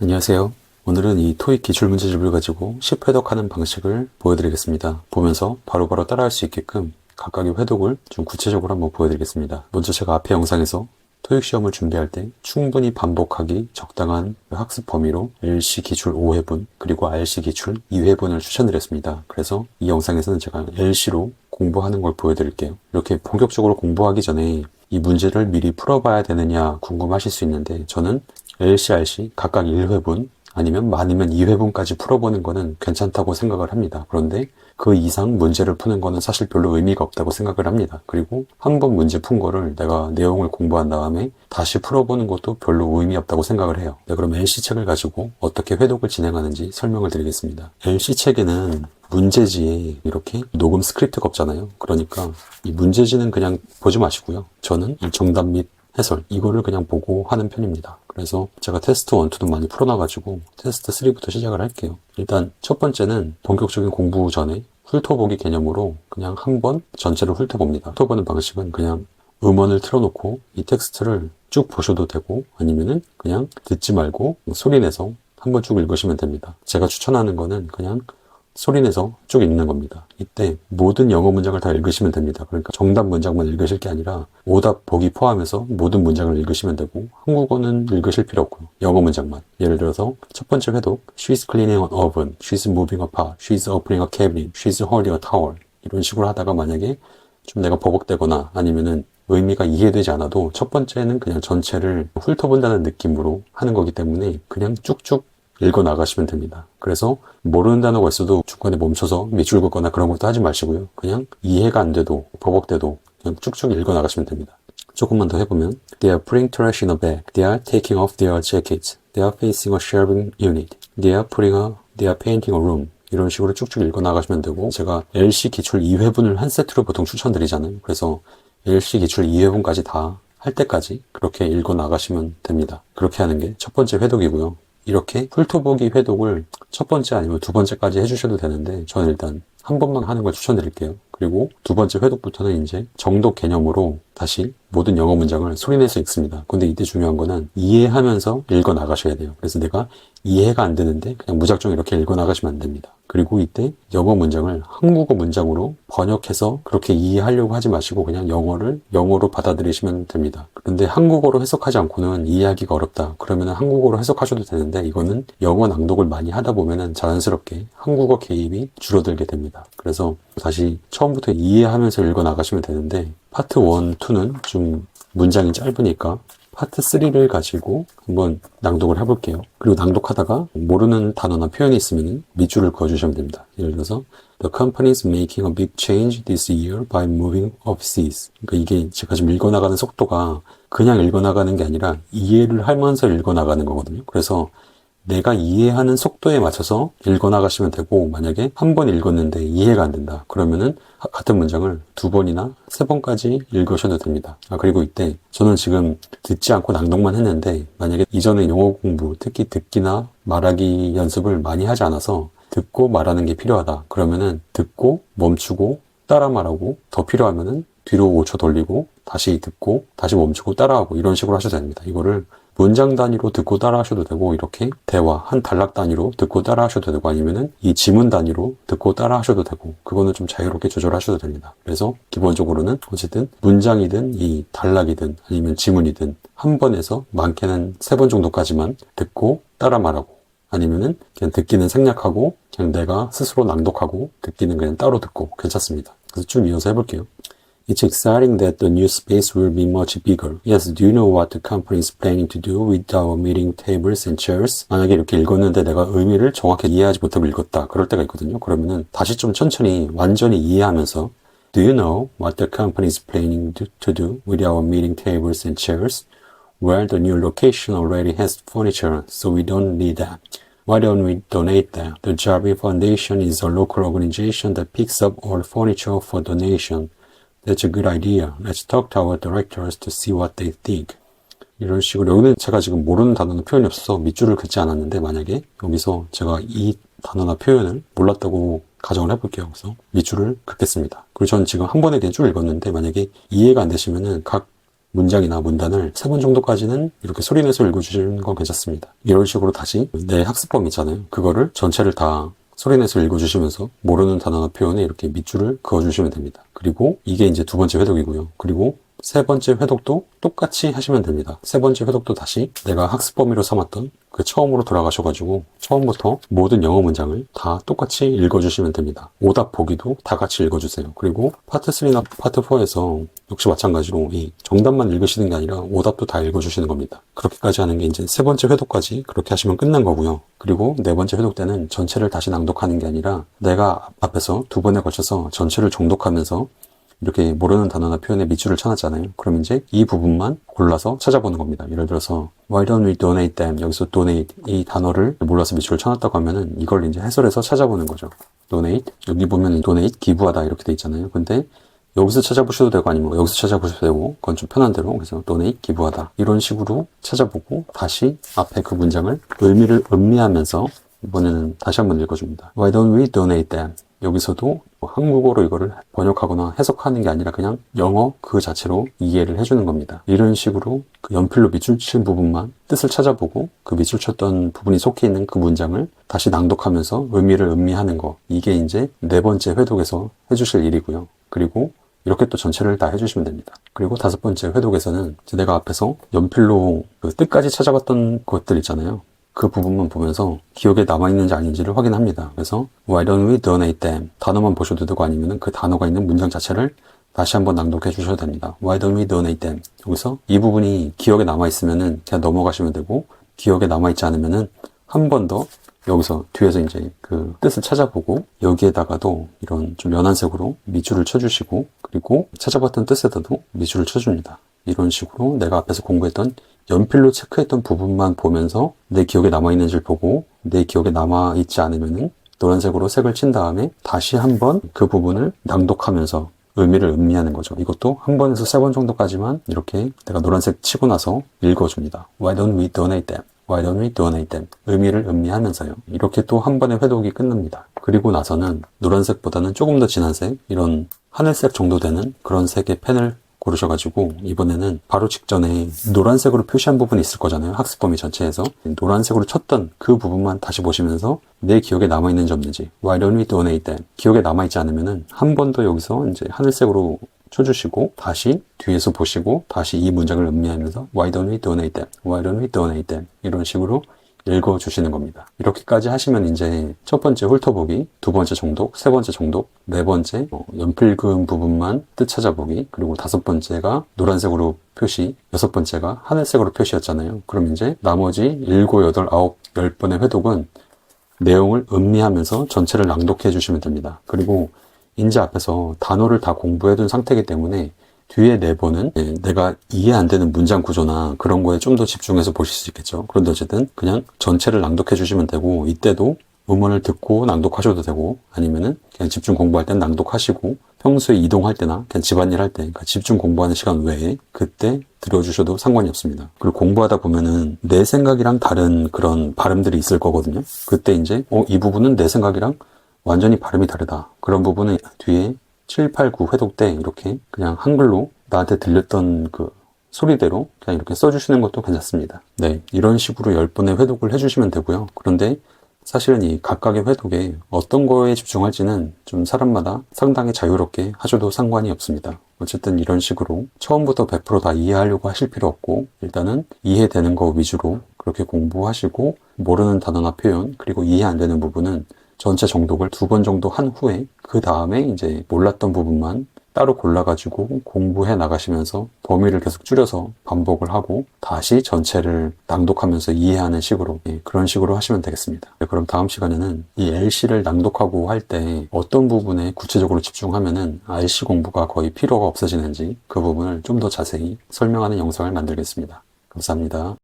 안녕하세요. 오늘은 이 토익 기출문제집을 가지고 10회독하는 방식을 보여드리겠습니다. 보면서 바로바로 따라할 수 있게끔 각각의 회독을 좀 구체적으로 한번 보여드리겠습니다. 먼저 제가 앞에 영상에서 토익 시험을 준비할 때 충분히 반복하기 적당한 학습 범위로 LC 기출 5회분 그리고 RC 기출 2회분을 추천드렸습니다. 그래서 이 영상에서는 제가 LC로 공부하는 걸 보여드릴게요. 이렇게 본격적으로 공부하기 전에 이 문제를 미리 풀어봐야 되느냐 궁금하실 수 있는데 저는 LC, RC 각각 1회분 아니면 많으면 2회분까지 풀어보는 거는 괜찮다고 생각을 합니다. 그런데 그 이상 문제를 푸는 거는 사실 별로 의미가 없다고 생각을 합니다. 그리고 한 번 문제 푼 거를 내가 내용을 공부한 다음에 다시 풀어보는 것도 별로 의미 없다고 생각을 해요. 네, 그럼 LC 책을 가지고 어떻게 회독을 진행하는지 설명을 드리겠습니다. LC 책에는 문제지에 이렇게 녹음 스크립트가 없잖아요. 그러니까 이 문제지는 그냥 보지 마시고요. 저는 이 정답 및 해설 이거를 그냥 보고 하는 편입니다. 그래서 제가 테스트 1, 2도 많이 풀어놔가지고 테스트 3부터 시작을 할게요. 일단 첫 번째는 본격적인 공부 전에 훑어보기 개념으로 그냥 한 번 전체를 훑어봅니다. 훑어보는 방식은 그냥 음원을 틀어놓고 이 텍스트를 쭉 보셔도 되고 아니면은 그냥 듣지 말고 소리 내서 한번 쭉 읽으시면 됩니다. 제가 추천하는 거는 그냥 소리내서 쭉 읽는 겁니다. 이때 모든 영어 문장을 다 읽으시면 됩니다. 그러니까 정답 문장만 읽으실 게 아니라 오답 보기 포함해서 모든 문장을 읽으시면 되고 한국어는 읽으실 필요 없고요. 영어 문장만. 예를 들어서 첫 번째 회독 She's cleaning an oven. She's moving a pot. She's opening a cabinet. She's holding a towel. 이런 식으로 하다가 만약에 좀 내가 버벅대거나 아니면은 의미가 이해되지 않아도 첫 번째는 그냥 전체를 훑어본다는 느낌으로 하는 거기 때문에 그냥 쭉쭉 읽어 나가시면 됩니다. 그래서 모르는 단어가 있어도 중간에 멈춰서 밑줄 긋거나 그런 것도 하지 마시고요. 그냥 이해가 안 돼도 버벅대도 그냥 쭉쭉 읽어 나가시면 됩니다. 조금만 더 해보면 They are putting trash in a bag. They are taking off their jackets. They are facing a shelving unit. They are putting a They are painting a room. 이런 식으로 쭉쭉 읽어 나가시면 되고 제가 LC 기출 2회분을 한 세트로 보통 추천드리잖아요. 그래서 LC 기출 2회분까지 다 할 때까지 그렇게 읽어 나가시면 됩니다. 그렇게 하는 게 첫 번째 회독이고요. 이렇게 훑어보기 회독을 첫 번째 아니면 두 번째까지 해주셔도 되는데 저는 일단 한 번만 하는 걸 추천드릴게요. 그리고 두 번째 회독부터는 이제 정독 개념으로 다시 모든 영어 문장을 소리내서 읽습니다. 근데 이때 중요한 거는 이해하면서 읽어 나가셔야 돼요. 그래서 내가 이해가 안 되는데 그냥 무작정 이렇게 읽어 나가시면 안 됩니다. 그리고 이때 영어 문장을 한국어 문장으로 번역해서 그렇게 이해하려고 하지 마시고 그냥 영어를 영어로 받아들이시면 됩니다. 그런데 한국어로 해석하지 않고는 이해하기가 어렵다. 그러면 한국어로 해석하셔도 되는데 이거는 영어 낭독을 많이 하다 보면은 자연스럽게 한국어 개입이 줄어들게 됩니다. 그래서 다시 처음 부터 이해하면서 읽어 나가시면 되는데 파트 1, 2는 좀 문장이 짧으니까 파트 3를 가지고 한번 낭독을 해볼게요. 그리고 낭독하다가 모르는 단어나 표현이 있으면 밑줄을 그어주시면 됩니다. 예를 들어서 The company is making a big change this year by moving overseas. 그러니까 이게 제가 지금 읽어나가는 속도가 그냥 읽어나가는 게 아니라 이해를 하면서 읽어나가는 거거든요. 그래서 내가 이해하는 속도에 맞춰서 읽어 나가시면 되고 만약에 한 번 읽었는데 이해가 안 된다. 그러면은 같은 문장을 두 번이나 세 번까지 읽으셔도 됩니다. 아 그리고 이때 저는 지금 듣지 않고 낭독만 했는데 만약에 이전에 영어 공부 특히 듣기나 말하기 연습을 많이 하지 않아서 듣고 말하는 게 필요하다. 그러면은 듣고 멈추고 따라 말하고 더 필요하면은 뒤로 5초 돌리고 다시 듣고 다시 멈추고 따라하고 이런 식으로 하셔도 됩니다. 이거를 문장 단위로 듣고 따라 하셔도 되고 이렇게 대화 한 단락 단위로 듣고 따라 하셔도 되고 아니면은 이 지문 단위로 듣고 따라 하셔도 되고 그거는 좀 자유롭게 조절하셔도 됩니다. 그래서 기본적으로는 어쨌든 문장이든 이 단락이든 아니면 지문이든 한 번에서 많게는 세 번 정도까지만 듣고 따라 말하고 아니면은 그냥 듣기는 생략하고 그냥 내가 스스로 낭독하고 듣기는 그냥 따로 듣고 괜찮습니다. 그래서 쭉 이어서 해볼게요. It's exciting that the new space will be much bigger. Yes, do you know what the company is planning to do with our meeting tables and chairs? 만약에 이렇게 읽었는데 내가 의미를 정확히 이해하지 못하고 읽었다. 그럴 때가 있거든요. 그러면은 다시 좀 천천히 완전히 이해하면서 Do you know what the company is planning to, to do with our meeting tables and chairs? Well, the new location already has furniture, so we don't need that. Why don't we donate that? The Jarvi Foundation is a local organization that picks up all furniture for donation. That's a good idea. Let's talk to our directors to see what they think. 이런 식으로 여기는 제가 지금 모르는 단어나 표현이 없어서 밑줄을 긋지 않았는데 만약에 여기서 제가 이 단어나 표현을 몰랐다고 가정을 해볼게요. 그래서 밑줄을 긋겠습니다. 그리고 저는 지금 한 번에 그냥 쭉 읽었는데 만약에 이해가 안 되시면은 각 문장이나 문단을 세 번 정도까지는 이렇게 소리 내서 읽어주시는 건 괜찮습니다. 이런 식으로 다시 내 학습법 있잖아요. 그거를 전체를 다 소리내서 읽어주시면서 모르는 단어나 표현에 이렇게 밑줄을 그어주시면 됩니다. 그리고 이게 이제 두 번째 회독이고요. 그리고 세 번째 회독도 똑같이 하시면 됩니다. 세 번째 회독도 다시 내가 학습 범위로 삼았던 그 처음으로 돌아가셔가지고 처음부터 모든 영어 문장을 다 똑같이 읽어주시면 됩니다. 오답 보기도 다 같이 읽어주세요. 그리고 파트 3나 파트 4에서 역시 마찬가지로 이 정답만 읽으시는 게 아니라 오답도 다 읽어주시는 겁니다. 그렇게까지 하는 게 이제 세 번째 회독까지 그렇게 하시면 끝난 거고요. 그리고 네 번째 회독 때는 전체를 다시 낭독하는 게 아니라 내가 앞에서 두 번에 걸쳐서 전체를 정독하면서 이렇게 모르는 단어나 표현에 밑줄을 쳐놨잖아요. 그럼 이제 이 부분만 골라서 찾아보는 겁니다. 예를 들어서 Why don't we donate them? 여기서 donate 이 단어를 몰라서 밑줄을 쳐놨다고 하면은 이걸 이제 해설해서 찾아보는 거죠. donate 여기 보면 donate 기부하다 이렇게 돼 있잖아요. 근데 여기서 찾아보셔도 되고 아니면 여기서 찾아보셔도 되고 그건 좀 편한 대로 그래서 donate 기부하다 이런 식으로 찾아보고 다시 앞에 그 문장을 의미를 음미하면서 이번에는 다시 한번 읽어줍니다. Why don't we donate them? 여기서도 뭐 한국어로 이거를 번역하거나 해석하는 게 아니라 그냥 영어 그 자체로 이해를 해주는 겁니다. 이런 식으로 그 연필로 밑줄 친 부분만 뜻을 찾아보고 그 밑줄 쳤던 부분이 속해 있는 그 문장을 다시 낭독하면서 의미를 음미하는 거. 이게 이제 네 번째 회독에서 해주실 일이고요. 그리고 이렇게 또 전체를 다 해주시면 됩니다. 그리고 다섯 번째 회독에서는 내가 앞에서 연필로 그 뜻까지 찾아봤던 것들 있잖아요. 그 부분만 보면서 기억에 남아있는지 아닌지를 확인합니다. 그래서 Why don't we donate them? 단어만 보셔도 되고 아니면 그 단어가 있는 문장 자체를 다시 한번 낭독해 주셔도 됩니다. Why don't we donate them? 여기서 이 부분이 기억에 남아있으면은 그냥 넘어가시면 되고 기억에 남아있지 않으면은 한 번 더 여기서 뒤에서 이제 그 뜻을 찾아보고 여기에다가도 이런 좀 연한 색으로 밑줄을 쳐주시고 그리고 찾아봤던 뜻에다도 밑줄을 쳐줍니다. 이런 식으로 내가 앞에서 공부했던 연필로 체크했던 부분만 보면서 내 기억에 남아있는지를 보고 내 기억에 남아있지 않으면은 노란색으로 색을 친 다음에 다시 한번 그 부분을 낭독하면서 의미를 음미하는 거죠. 이것도 한 번에서 세 번 정도까지만 이렇게 내가 노란색 치고 나서 읽어줍니다. Why don't we donate them? Why don't we donate them? 의미를 음미하면서요. 이렇게 또 한 번의 회독이 끝납니다. 그리고 나서는 노란색보다는 조금 더 진한 색, 이런 하늘색 정도 되는 그런 색의 펜을 고르셔가지고 이번에는 바로 직전에 노란색으로 표시한 부분이 있을 거잖아요. 학습 범위 전체에서 노란색으로 쳤던 그 부분만 다시 보시면서 내 기억에 남아있는지 없는지 Why don't we donate them? 기억에 남아있지 않으면은 한 번 더 여기서 이제 하늘색으로 쳐주시고 다시 뒤에서 보시고 다시 이 문장을 음미하면서 Why don't we donate them? Why don't we donate them? 이런 식으로 읽어주시는 겁니다. 이렇게까지 하시면 이제 첫 번째 훑어보기, 두 번째 정독, 세 번째 정독, 네 번째 어, 연필 그은 부분만 뜻 찾아보기, 그리고 다섯 번째가 노란색으로 표시, 여섯 번째가 하늘색으로 표시였잖아요. 그럼 이제 나머지 일곱, 여덟, 아홉, 열 번의 회독은 내용을 음미하면서 전체를 낭독해 주시면 됩니다. 그리고 인제 앞에서 단어를 다 공부해 둔 상태이기 때문에 뒤에 네 번은 예, 내가 이해 안 되는 문장 구조나 그런 거에 좀 더 집중해서 보실 수 있겠죠. 그런데 어쨌든 그냥 전체를 낭독해 주시면 되고 이때도 음원을 듣고 낭독하셔도 되고 아니면은 그냥 집중 공부할 땐 낭독하시고 평소에 이동할 때나 그냥 집안일 할 때, 그러니까 집중 공부하는 시간 외에 그때 들어주셔도 상관이 없습니다. 그리고 공부하다 보면은 내 생각이랑 다른 그런 발음들이 있을 거거든요. 그때 이제 어, 이 부분은 내 생각이랑 완전히 발음이 다르다. 그런 부분은 뒤에 7, 8, 9 회독 때 이렇게 그냥 한글로 나한테 들렸던 그 소리대로 그냥 이렇게 써주시는 것도 괜찮습니다. 네, 이런 식으로 10번의 회독을 해주시면 되고요. 그런데 사실은 이 각각의 회독에 어떤 거에 집중할지는 좀 사람마다 상당히 자유롭게 하셔도 상관이 없습니다. 어쨌든 이런 식으로 처음부터 100%다 이해하려고 하실 필요 없고 일단은 이해되는 거 위주로 그렇게 공부하시고 모르는 단어나 표현 그리고 이해 안 되는 부분은 전체 정독을 두 번 정도 한 후에 그 다음에 이제 몰랐던 부분만 따로 골라가지고 공부해 나가시면서 범위를 계속 줄여서 반복을 하고 다시 전체를 낭독하면서 이해하는 식으로 예, 그런 식으로 하시면 되겠습니다. 네, 그럼 다음 시간에는 이 LC를 낭독하고 할 때 어떤 부분에 구체적으로 집중하면은 RC 공부가 거의 필요가 없어지는지 그 부분을 좀 더 자세히 설명하는 영상을 만들겠습니다. 감사합니다.